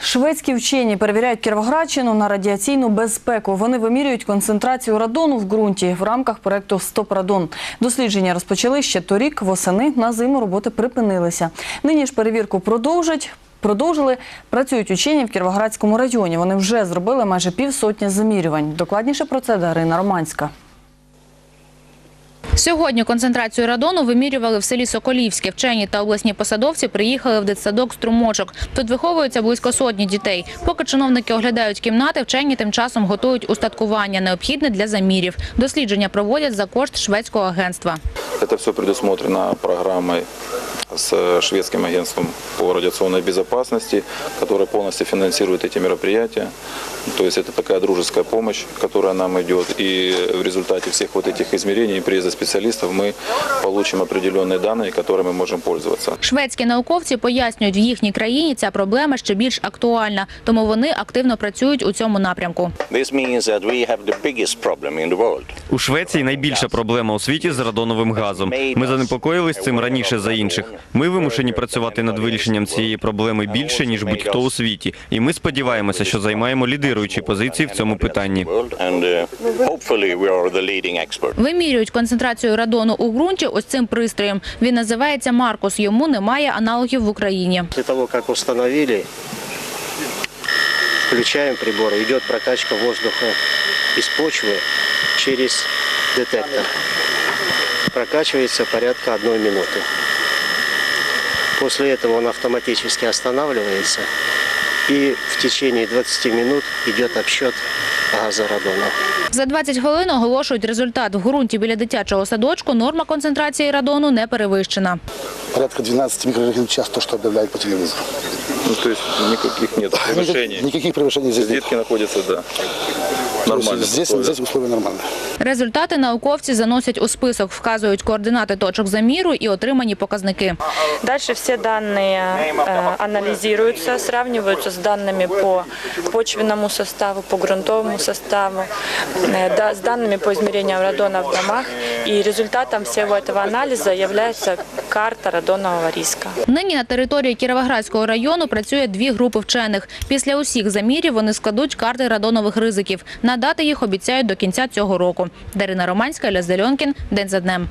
Шведські вчені перевіряють Кіровоградщину на радіаційну безпеку. Вони вимірюють концентрацію радону в ґрунті в рамках проекту Стоп Радон. Дослідження розпочали ще торік. Восени на зиму роботи припинилися. Нині ж перевірку продовжать. Продовжили працюють учені в Кіровоградському районі. Вони вже зробили майже півсотні замірювань. Докладніше про це Дарина Романська. Сьогодні концентрацію радону вимірювали в селі Соколівське. Вчені та обласні посадовці приїхали в дитсадок «Струмочок». Тут виховуються близько сотні дітей. Поки чиновники оглядають кімнати, вчені тим часом готують устаткування, необхідне для замірів. Дослідження проводять за кошт шведського агентства. Це все предусмотрено программой с шведским агентством по радиационной безопасности, которое полностью финансирует эти мероприятия. То есть это такая дружеская помощь, которая нам идет. И в результате всех вот этих измерений и приезда специалистов мы получим определенные данные, которыми мы можем пользоваться. Шведські науковці пояснюють, в їхній країні ця проблема ще більш актуальна, тому вони активно працюють у цьому напрямку. This means that we have the biggest problem in the world. У Швеції найбільша проблема у світі з радоновим газом. Ми занепокоїлись цим раніше за інших. Ми вимушені працювати над вирішенням цієї проблеми більше ніж будь-хто у світі. І ми сподіваємося, що займаємо лідируючі позиції в цьому питанні. Вимірюють концентрацію радону у ґрунті ось цим пристроєм. Він називається Маркус. Йому немає аналогів в Україні. После того, как установили, включаем прибор, идет прокачка воздуха из почвы через детектор. Прокачивается порядка одной минуты. После этого он автоматически останавливается и в течение 20 минут идет обсчет газа радона. За 20 хвилин оголошують результат. В ґрунті біля дитячого садочку норма концентрації радону не перевищена. порядка 12 микрограмм в час, то, что объявляют по телевизору. Ну, то есть никаких нет превышений. Никаких, никаких превышений здесь нет. Детки находятся, да, в То есть нормальных Здесь, условиях. здесь условия нормальные. Результати науковці заносять у список, вказують координати точок заміру і отримані показники. Дальше все данные э, анализируются, сравниваются с данными по почвенному составу, по грунтовому составу, э, да, с данными по измерению радона в домах. И результатом всего этого анализа является карта радонового риска. Нині на території Кіровоградського району працює дві групи вчених. Після усіх замірів вони складуть карти радонових ризиків. Надати їх обіцяють до кінця цього року. Дарина Романська, Ілля Зеленкін. День за днем.